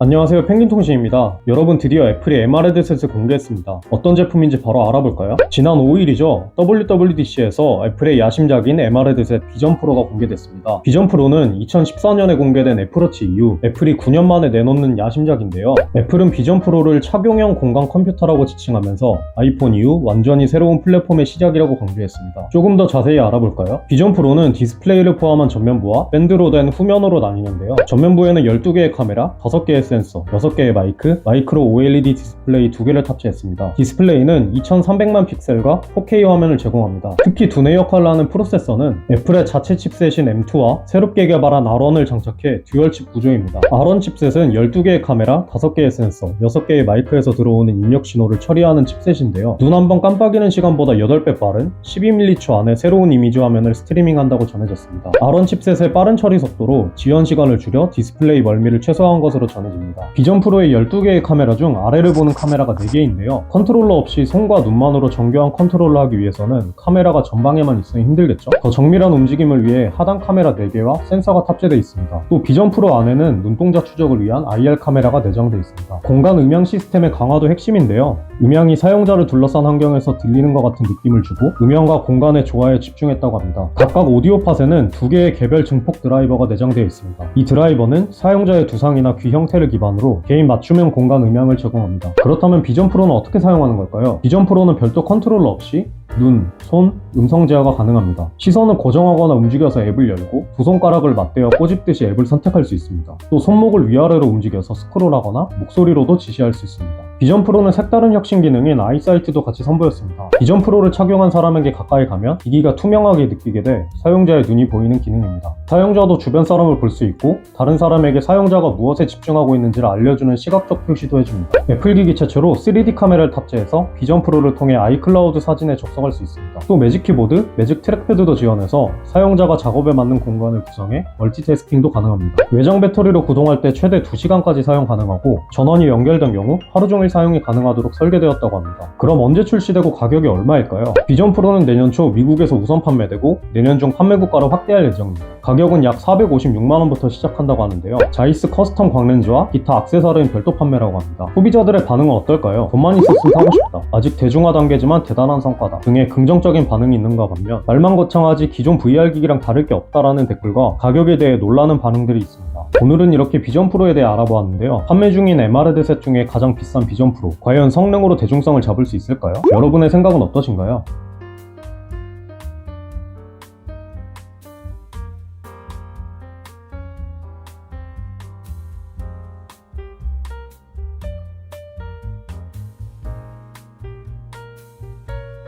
안녕하세요 펭귄통신입니다. 여러분 드디어 애플이 MR 헤드셋을 공개했습니다. 어떤 제품인지 바로 알아볼까요? 지난 5일이죠. WWDC에서 애플의 야심작인 MR 헤드셋 비전 프로가 공개됐습니다. 비전 프로는 2014년에 공개된 애플워치 이후 애플이 9년 만에 내놓는 야심작인데요. 애플은 비전 프로를 착용형 공간 컴퓨터라고 지칭하면서 아이폰 이후 완전히 새로운 플랫폼의 시작이라고 강조했습니다. 조금 더 자세히 알아볼까요? 비전 프로는 디스플레이를 포함한 전면부와 밴드로 된 후면으로 나뉘는데요. 전면부에는 12개의 카메라, 5개의 센서, 6개의 마이크, 마이크로 OLED 디스플레이 2개를 탑재했습니다. 디스플레이는 2300만 픽셀과 4K 화면을 제공합니다. 특히 두뇌 역할을 하는 프로세서는 애플의 자체 칩셋인 M2와 새롭게 개발한 R1을 장착해 듀얼칩 구조입니다. R1 칩셋은 12개의 카메라, 5개의 센서, 6개의 마이크에서 들어오는 입력 신호를 처리하는 칩셋인데요. 눈 한 번 깜빡이는 시간보다 8배 빠른 12mm 안에 새로운 이미지 화면을 스트리밍한다고 전해졌습니다. R1 칩셋의 빠른 처리 속도로 지연 시간을 줄여 디스플레이 멀미를 최소화한 것으로 전해집니다. 비전 프로의 12개의 카메라 중 아래를 보는 카메라가 4개인데요. 컨트롤러 없이 손과 눈만으로 정교한 컨트롤을 하기 위해서는 카메라가 전방에만 있으면 힘들겠죠? 더 정밀한 움직임을 위해 하단 카메라 4개와 센서가 탑재되어 있습니다. 또 비전 프로 안에는 눈동자 추적을 위한 IR 카메라가 내장되어 있습니다. 공간 음향 시스템의 강화도 핵심인데요. 음향이 사용자를 둘러싼 환경에서 들리는 것 같은 느낌을 주고 음향과 공간의 조화에 집중했다고 합니다. 각각 오디오 팟에는 두 개의 개별 증폭 드라이버가 내장되어 있습니다. 이 드라이버는 사용자의 두상이나 귀 형태를 기반으로 개인 맞춤형 공간 음향을 제공합니다. 그렇다면 비전 프로는 어떻게 사용하는 걸까요? 비전 프로는 별도 컨트롤러 없이 눈, 손, 음성 제어가 가능합니다. 시선을 고정하거나 움직여서 앱을 열고 두 손가락을 맞대어 꼬집듯이 앱을 선택할 수 있습니다. 또 손목을 위아래로 움직여서 스크롤하거나 목소리로도 지시할 수 있습니다. 비전 프로는 색다른 혁신 기능인 아이사이트도 같이 선보였습니다. 비전 프로를 착용한 사람에게 가까이 가면 기기가 투명하게 느끼게 돼 사용자의 눈이 보이는 기능입니다. 사용자도 주변 사람을 볼 수 있고 다른 사람에게 사용자가 무엇에 집중하고 있는지를 알려주는 시각적 표시도 해줍니다. 애플 기기 최초로 3D 카메라를 탑재해서 비전 프로를 통해 아이클라우드 사진에 접속할 수 있습니다. 또 매직 키보드, 매직 트랙패드도 지원해서 사용자가 작업에 맞는 공간을 구성해 멀티태스킹도 가능합니다. 외장 배터리로 구동할 때 최대 2시간까지 사용 가능하고 전원이 연결된 경우 하루 종일 사용이 가능하도록 설계되었다고 합니다. 그럼 언제 출시되고 가격이 얼마일까요? 비전 프로는 내년 초 미국에서 우선 판매되고 내년 중 판매 국가로 확대할 예정입니다. 가격은 약 456만원부터 시작한다고 하는데요. 자이스 커스텀 광렌즈와 기타 악세사리는 별도 판매라고 합니다. 소비자들의 반응은 어떨까요? 돈만 있었으면 사고 싶다. 아직 대중화 단계지만 대단한 성과다. 등의 긍정적인 반응이 있는가 반면 말만 거창하지 기존 VR 기기랑 다를 게 없다라는 댓글과 가격에 대해 놀라는 반응들이 있습니다. 오늘은 이렇게 비전 프로에 대해 알아보았는데요. 판매 중인 MR 헤드셋 중에 가장 비싼 비전 프로. 과연 성능으로 대중성을 잡을 수 있을까요? 여러분의 생각은 어떠신가요?